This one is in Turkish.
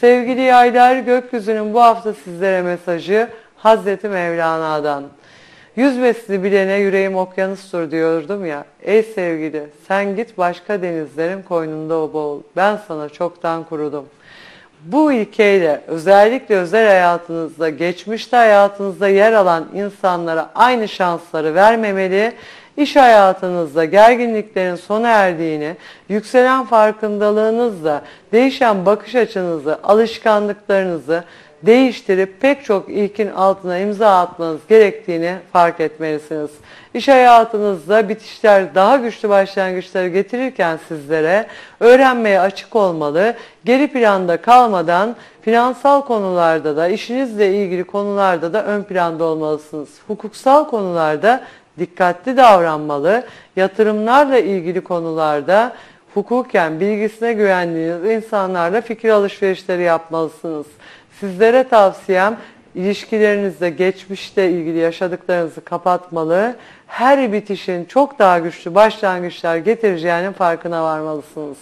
Sevgili yaylar gökyüzünün bu hafta sizlere mesajı Hazreti Mevlana'dan. Yüzmesini bilene yüreğim okyanustur diyordum ya. Ey sevgili sen git başka denizlerin koynunda boğul. Ben sana çoktan kurudum. Bu ilkeyle özellikle özel hayatınızda, geçmişte hayatınızda yer alan insanlara aynı şansları vermemeli, iş hayatınızda gerginliklerin sona erdiğini, yükselen farkındalığınızla, değişen bakış açınızı, alışkanlıklarınızı değiştirip pek çok ilkin altına imza atmanız gerektiğini fark etmelisiniz. İş hayatınızda bitişler daha güçlü başlangıçları getirirken sizlere öğrenmeye açık olmalı, geri planda kalmadan finansal konularda da işinizle ilgili konularda da ön planda olmalısınız. Hukuksal konularda dikkatli davranmalı, yatırımlarla ilgili konularda hukuken bilgisine güvendiğiniz insanlarla fikir alışverişleri yapmalısınız. Sizlere tavsiyem ilişkilerinizde geçmişte ilgili yaşadıklarınızı kapatmalı. Her bitişin çok daha güçlü başlangıçlar getireceğinin farkına varmalısınız.